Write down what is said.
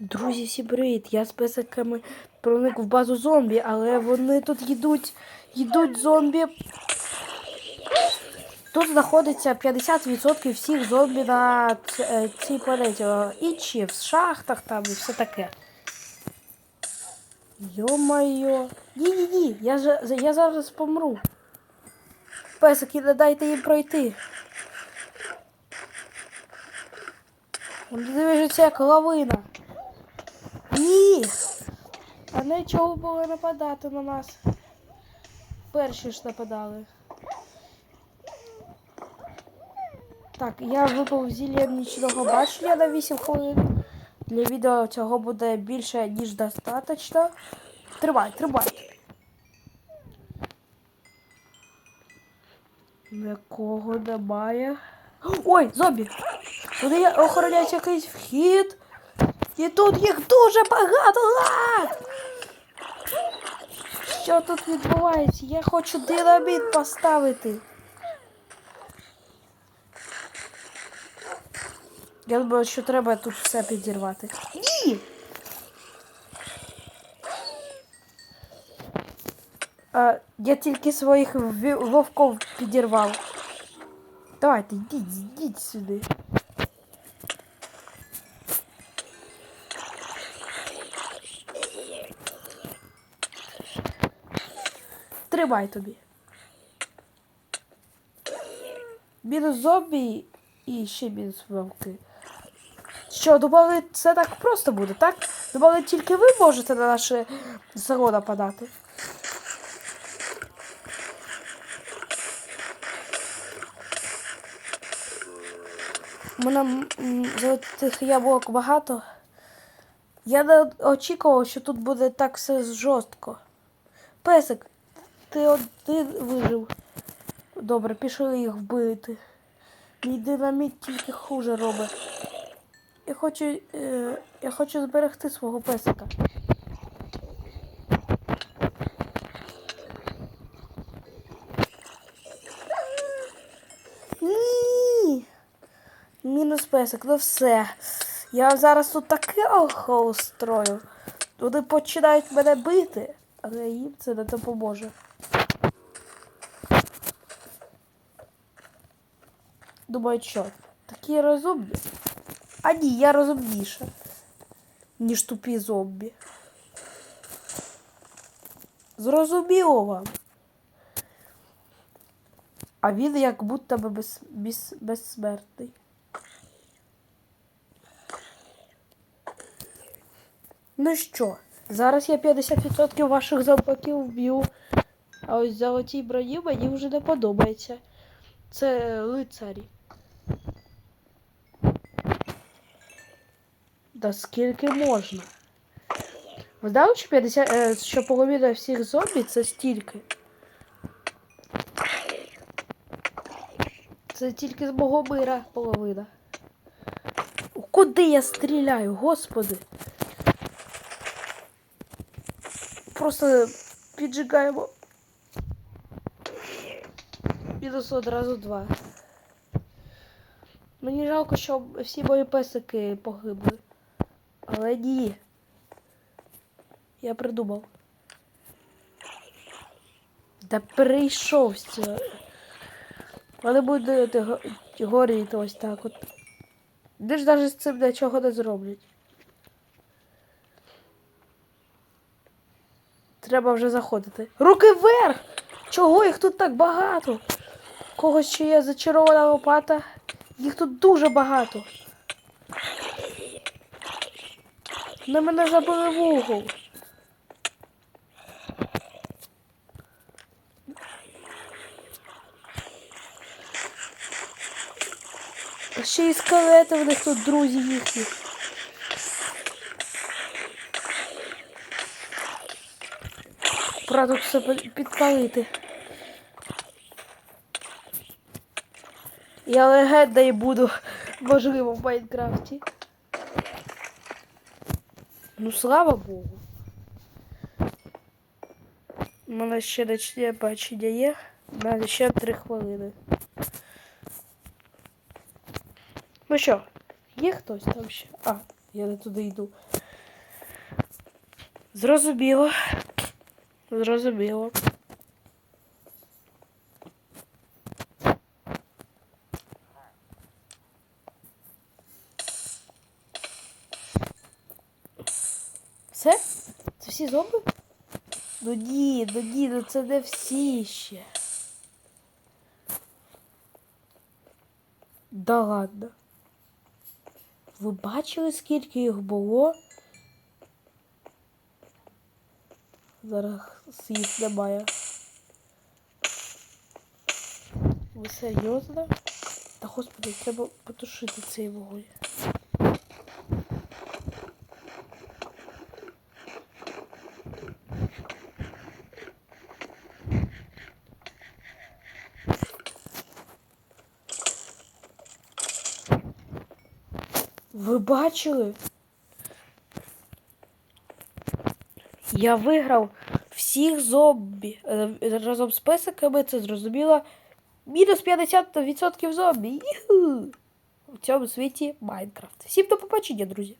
Друзі, всі привіт! Я з песиками проник в базу зомбі, але вони тут їдуть, їдуть зомбі. Тут знаходиться 50% всіх зомбі на е, цій планеті. Е, Інші в шахтах там і все таке. Йо-майо. Ні-ні-ні, я, же- я зараз помру. Песики, не дайте їм пройти. Дивіться, як лавина. Ні! А нічого було нападати на нас. Перші ж нападали. Так, я випав зілля нічного бачення на 8 хвилин. Для відео цього буде більше, ніж достатньо. Тримай, тримай. Нікого немає. Ой, зомбі! Вони охороняють якийсь вхід. І тут їх дуже багато. Що тут відбувається? Я хочу динаміт поставити. Я думаю, що треба тут все підірвати. Ні! А, я тільки своїх вовков підірвав. Давайте, йдіть, йдіть сюди. Тримай тобі. Мінус зомбі і ще мінус вовки. Що, думали, це так просто буде, так? Думали, тільки ви можете на наше село нападати. У мене золотих яблук багато. Я не очікував, що тут буде так все жорстко. Песик, ти один вижив. Добре, пішли їх вбити. Мій динаміт тільки хуже робить. Я хочу, е, я хочу зберегти свого песика. Ні. Мінус песик, ну все. Я зараз тут таке охо устрою. Вони починають мене бити, але їм це не допоможе. Думають, що? Такі розумні? А ні, я розумніша, ніж тупі зомбі. Зрозуміло вам. А він як будто би без, без, безсмертний. Ну що, зараз я 50% ваших зомбаків вб'ю. А ось золотій броні мені вже не подобається. Це лицарі. Да скільки можна? Ви знали, що 50, е, що половина всіх зомбі це стільки? Це тільки з мого мира половина. Куди я стріляю, господи? Просто піджигаємо. Мінус одразу два. Мені жалко, що всі мої песики погибли. Але ні. Я придумав. Да цього. Вони будуть го- горіти ось так от. Де ж навіть з цим нічого не зроблять. Треба вже заходити. Руки вверх! Чого їх тут так багато? Когось ще є зачарована лопата. Їх тут дуже багато. На мене забили в угол. Ще й скелети в них тут друзі їхні. Пора тут все підпалити. Я легенда і буду, можливо, в Майнкрафті. Ну, слава Богу. У мене ще ночне бачення є. У мене ще три хвилини. Ну що, є хтось там ще? А, я не туди йду. Зрозуміло. Зрозуміло. Все? Це всі зомби? Ну ні, ну ні, ну це не всі ще. Да ладно. Ви бачили, скільки їх було? Зараз їх немає. Ви серйозно? Та господи, треба потушити цей вогонь. Ви бачили? Я виграв всіх зомбі. Е, Разом з песиками це зрозуміло. Мінус 50% зомбі. Іху! В цьому світі Майнкрафт. Всім до побачення, друзі.